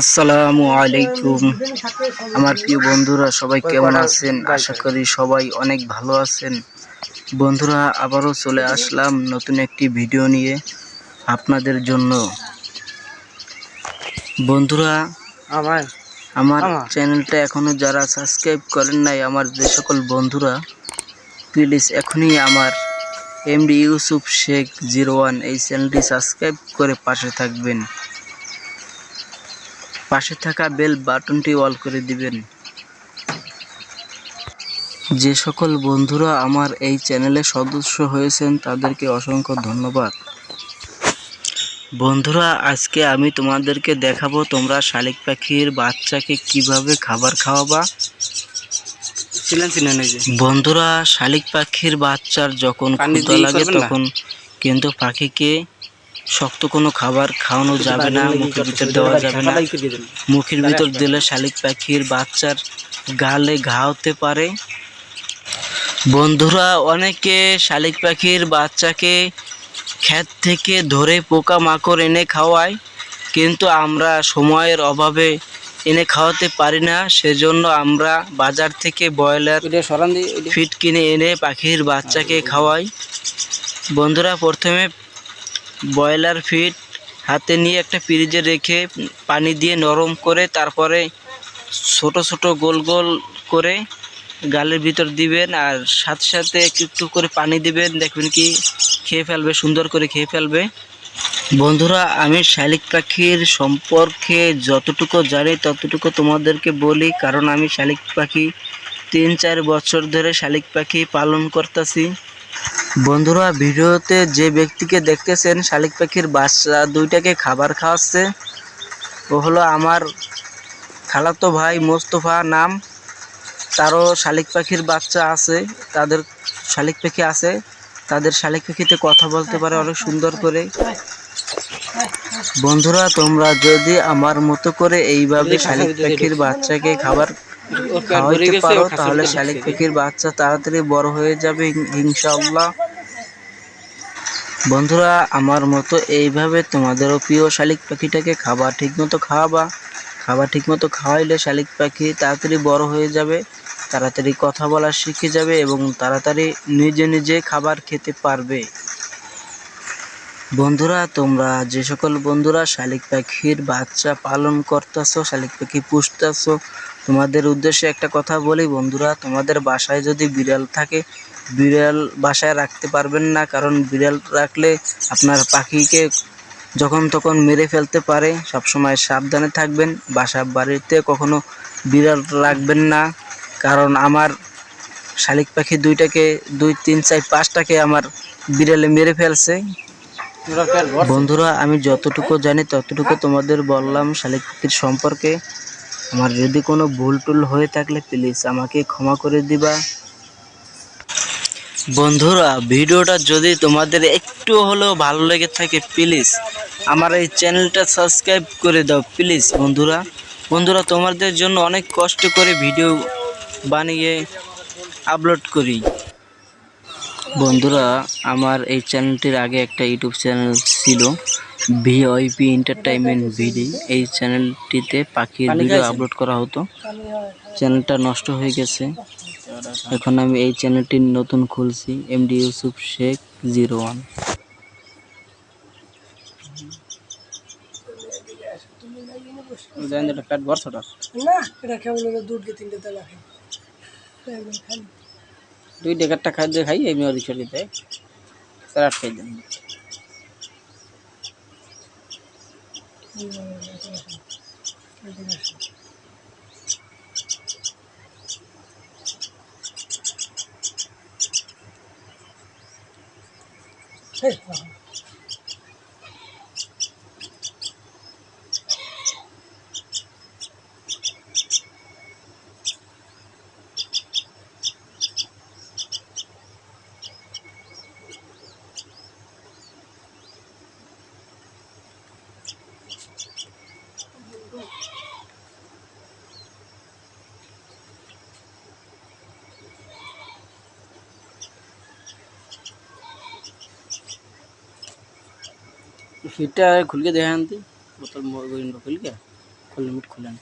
আসসালামু আলাইকুম। আমার প্রিয় বন্ধুরা সবাই কেমন আছেন? আশা করি সবাই অনেক ভালো আছেন। বন্ধুরা আবারও চলে আসলাম নতুন একটি ভিডিও নিয়ে আপনাদের জন্য। বন্ধুরা আমার। চ্যানেলটা এখনও যারা সাবস্ক্রাইব করেন নাই আমার যে সকল বন্ধুরা প্লিজ এখনই আমার MD Yusuf Sheikh zero one এই চ্যানেলটি সাবস্ক্রাইব করে পাশে থাকবেন। পাশে থাকা বেল বাটনটি অল করে দিবেন। যে সকল বন্ধুরা আমার এই চ্যানেলে সদস্য হয়েছেন তাদেরকে অসংখ্য ধন্যবাদ। বন্ধুরা আজকে আমি তোমাদেরকে দেখাবো তোমরা শালিক পাখির বাচ্চাকে কীভাবে খাবার খাওয়াবা। বন্ধুরা শালিক পাখির বাচ্চার যখন ক্ষুধা লাগে তখন কিন্তু পাখিকে শক্ত কোনো খাবার খাওয়ানো যাবে না মুখের ভিতর দেওয়া যাবে না। মুখের ভিতর দিলে শালিক পাখির বাচ্চার গালে ঘা হতে পারে। বন্ধুরা অনেকে শালিক পাখির বাচ্চাকে ক্ষেত থেকে ধরে পোকা মাকড় এনে খাওয়ায় কিন্তু আমরা সময়ের অভাবে এনে খাওয়াতে পারি না। সেজন্য আমরা বাজার থেকে ব্রয়লার ফিট কিনে এনে পাখির বাচ্চাকে খাওয়াই। বন্ধুরা প্রথমে ব্রয়লার ফিট হাতে নিয়ে একটা ফ্রিজে রেখে পানি দিয়ে নরম করে তারপরে ছোট ছোট গোল গোল করে গালের ভিতর দিবেন আর সাথে সাথে একটু একটু করে পানি দিবেন। দেখবেন কি খেয়ে ফেলবে, সুন্দর করে খেয়ে ফেলবে। বন্ধুরা, আমি শালিক পাখির সম্পর্কে যতটুকু জানি ততটুকু তোমাদেরকে বলি, কারণ আমি শালিক পাখি তিন চার বছর ধরে শালিক পাখি পালন করতেছি। বন্ধুরা, ভিডিওতে যে ব্যক্তিকে দেখতেছেন, শালিক পাখির বাচ্চা দুইটাকে খাবার খাওয়াচ্ছে। ও হলো আমার খালাতো ভাই মোস্তফা নাম। তারও শালিক পাখির বাচ্চা আছে, তাদের শালিক পাখি আছে। তাদের শালিক পাখিতে কথা বলতে পারে অনেক সুন্দর করে। বন্ধুরা, তোমরা যদি আমার মতো করে এইভাবে শালিক পাখির বাচ্চাকে খাবার খাওয়াইতে পারো, তাহলে শালিক পাখির বাচ্চা তাড়াতাড়ি বড় হয়ে যাবে ইন- ইনশাআল্লাহ। বন্ধুরা, আমার মতো এইভাবে তোমাদেরও প্রিয় শালিক পাখিটাকে খাবার ঠিকমতো খাওয়াবা। খাবার ঠিকমতো খাওয়াইলে শালিক পাখি তাড়াতাড়ি বড় হয়ে যাবে, তাড়াতাড়ি কথা বলা শিখে যাবে এবং তাড়াতাড়ি নিজে নিজে খাবার খেতে পারবে। বন্ধুরা, তোমরা যে সকল বন্ধুরা শালিক পাখির বাচ্চা পালন করতেছো, শালিক পাখি পুষতেছো, তোমাদের উদ্দেশ্যে একটা কথা বলি বন্ধুরা, তোমাদের বাসায় যদি বিড়াল থাকে বিড়াল বাসায় রাখতে পারবেন না, কারণ বিড়াল রাখলে আপনার পাখিকে যখন তখন মেরে ফেলতে পারে। সবসময় সাবধানে থাকবেন। বাসা বাড়িতে কখনো বিড়াল রাখবেন না, কারণ আমার শালিক পাখি দুইটাকে, দুই, তিন, চার, পাঁচটাকে আমার বিড়ালে মেরে ফেলছে। বন্ধুরা, আমি যতটুকু জানি ততটুকু তোমাদের বললাম শালিক পাখির সম্পর্কে। আমার যদি কোনো ভুল টুল হয়ে থাকলে প্লিজ আমাকে ক্ষমা করে দিবা। বন্ধুরা ভিডিওটা যদি তোমাদের একটু হলেও ভালো লেগে থাকে প্লিজ আমার এই চ্যানেলটা সাবস্ক্রাইব করে দাও প্লিজ বন্ধুরা। বন্ধুরা তোমাদের জন্য অনেক কষ্ট করে ভিডিও বানিয়ে আপলোড করি। বন্ধুরা আমার এই চ্যানেলটির আগে একটা ইউটিউব চ্যানেল ছিল ভিওআইপি এন্টারটেইনমেন্ট ভিডি এই চ্যানেলটিতে পাখির ভিডিও? আপলোড করা হতো। চ্যানেলটা নষ্ট হয়ে গেছে। এখন আমি এই চ্যানেলটি নতুন খুলছি MD Yusuf Sheikh zero one জানেন যে এটা পেট ভরছে না এটা কেমন দুধ দিয়ে তিনটে তেলা খাই দুই ডেকারটা খাই দিয়ে খাই এমনি দিতে খাই দেন। 哎！ফিটটা খুলকে দেখে আনতে বোতল উইন্ডো খুলকে লিমিট খুলেন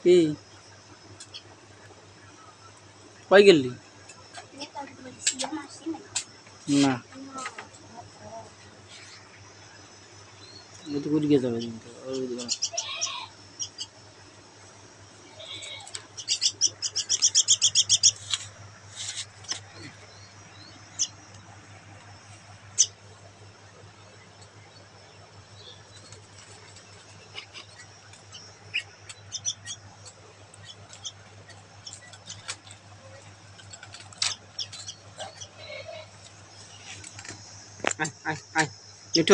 কি? কই গেলি? না। এটা করে গিয়ে যাবে কিন্তু ওর দিকে না। আয় আয় আয় মিঠু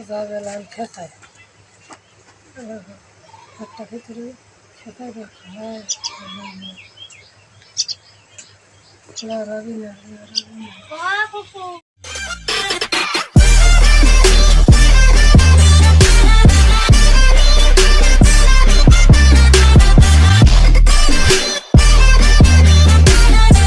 যাবে লাল খেতায় একটা ভিতরে খেতায় খায় রাবি না রাবি না